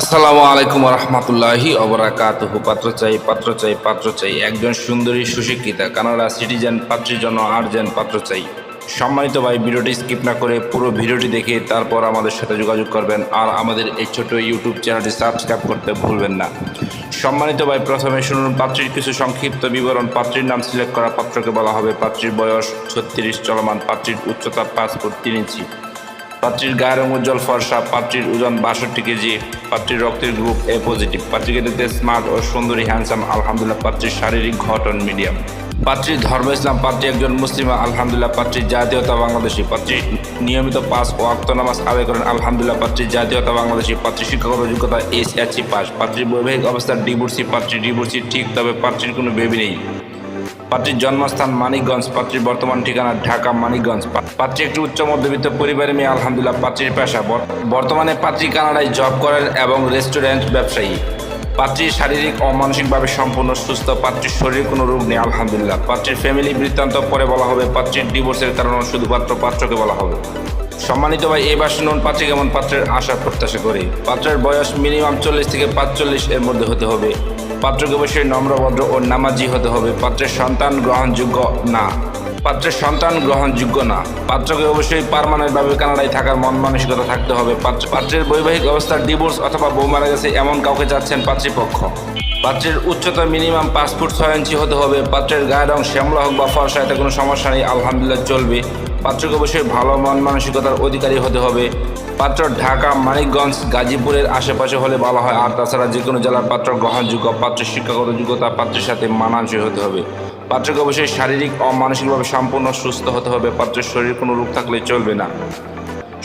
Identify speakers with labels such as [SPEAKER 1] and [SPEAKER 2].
[SPEAKER 1] আসসালামু আলাইকুম রহমতুল্লাহি অবরাকাতুহু পাত্র চাই পাত্র চাই পাত্র চাই। একজন সুন্দরী সুশিক্ষিতা, কানাডা সিটিজেন, পাত্রীর জন্য আর্জেন্ট পাত্র চাই। সম্মানিত ভাই, ভিডিওটি স্কিপ না করে পুরো ভিডিওটি দেখে তারপর আমাদের সাথে যোগাযোগ করবেন আর আমাদের এই ছোট ইউটিউব চ্যানেলটি সাবস্ক্রাইব করতে ভুলবেন না। সম্মানিত ভাই, প্রথমে শুনুন, পাত্রীর কিছু সংক্ষিপ্ত বিবরণ। পাত্রীর নাম সিলেক্ট করা পাত্রকে বলা হবে পাত্রীর বয়স ছত্রিশ, চলমান। পাত্রীর উচ্চতা পাঁচ ফুট তিন ইঞ্চি। পাত্রীর গায়ের রং উজ্জ্বল ফর্সা, পাত্রীর ওজন বাষট্টি কেজি, পাত্রীর রক্তের গ্রুপ এ পজিটিভ পাত্রীকে দেখতে স্মার্ট ও সুন্দরী হ্যান্ডসাম আলহামদুলিল্লাহ, পাত্রীর শারীরিক ঘটন মিডিয়াম পাত্রীর ধর্ম ইসলাম, পাত্রী একজন মুসলিমা, আলহামদুলিল্লাহ পাত্রীর জাতীয়তা বাংলাদেশি। পাত্রী নিয়মিত পাস ও আক্ত নামাজ আদায় করেন, আলহামদুলিল্লাহ পাত্রীর জাতীয়তা বাংলাদেশি। পাত্রী শিক্ষাগত যোগ্যতা এস এসি পাস। পাত্রীর বৈবাহিক অবস্থার ডিভোর্সি পাত্রী ডিভোর্সি ঠিক, তবে পাত্রীর কোনো বেবি নেই। পাত্রীর জন্মস্থান মানিকগঞ্জ, পাত্রীর বর্তমান ঠিকানা ঢাকা মানিকগঞ্জ। পাত্রী একটি উচ্চ মধ্যবিত্ত পরিবারের মেয়ে, আলহামদুলিল্লাহ পাত্রীর পেশা। বর- বর্তমানে পাত্রী কানাডায় জব করেন এবং রেস্টুরেন্ট ব্যবসায়ী। পাত্রীর শারীরিক ও মানসিকভাবে সম্পূর্ণ সুস্থ, পাত্রীর শরীরে কোনো রোগ নেই, আলহামদুলিল্লাহ। পাত্রীর ফ্যামিলি বৃত্তান্ত পরে বলা হবে পাত্রীর ডিভোর্সের কারণে শুধুমাত্র পাত্রকে বলা হবে। সম্মানিত ভাই এবার শুনুন পাত্রী কেমন পাত্রের আশা প্রত্যাশা করি। পাত্রের বয়স মিনিমাম চল্লিশ থেকে পাঁচচল্লিশ এর মধ্যে হতে হবে। পাত্রকে অবশ্যই নম্রভদ্র ও নামাজি হতে হবে। পাত্রের সন্তান গ্রহণযোগ্য না। পাত্রের সন্তান গ্রহণযোগ্য না। পাত্রকে অবশ্যই পারমানেন্টভাবে কানাডায় থাকার মন মানসিকতা থাকতে হবে। পাত্র- পাত্রের বৈবাহিক অবস্থার ডিভোর্স অথবা বউ মারা গেছে এমন কাউকে চাচ্ছেন পাত্রীপক্ষ। পাত্রের উচ্চতা মিনিমাম পাঁচ ফুট ছয় ইঞ্চি হতে হবে। পাত্রের গায়ের রং শ্যামলা হোক বা ফর্সা, এতে কোনো সমস্যা নেই। আলহামদুলিল্লাহ, চলবে। পাত্রকে অবশ্যই ভালো মন মানসিকতার অধিকারী হতে হবে। পাত্র ঢাকা, মানিকগঞ্জ, গাজীপুরের আশেপাশে হলে ভালো হয়। আর তাছাড়া যে কোনো জেলার পাত্র গ্রহণযোগ্য, পাত্র শিক্ষাগত যোগ্যতা পাত্রের সাথে মানানসই হতে হবে। পাত্রকে অবশ্যই শারীরিক ও মানসিকভাবে সম্পূর্ণ সুস্থ হতে হবে। পাত্রের শরীর কোনো রোগ থাকলে চলবে না।